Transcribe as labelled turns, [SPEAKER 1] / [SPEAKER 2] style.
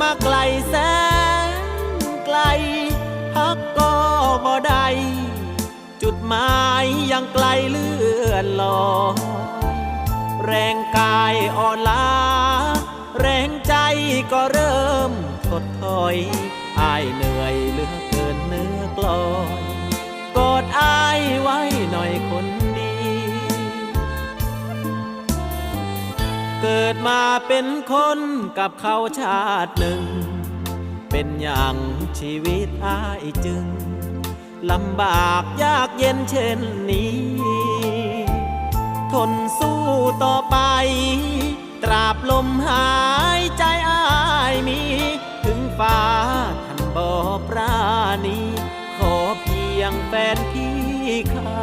[SPEAKER 1] มาไกลแสนไกลพักก็บ่ได้จุดหมายยังไกลเลื่อนลอยแรงกายอ่อนล้า แรงใจก็เริ่มถดถอยอายเหนื่อย เกิดมาเป็นคนกับเขาชาติหนึ่ง เป็นอย่างชีวิตอายจึงลำบากยากเย็นเช่นนี้ ทนสู้ต่อไป ตราบลมหายใจอายมี ถึงฟ้าท่านบ่ปราณี ขอเพียงแฟนพี่เขา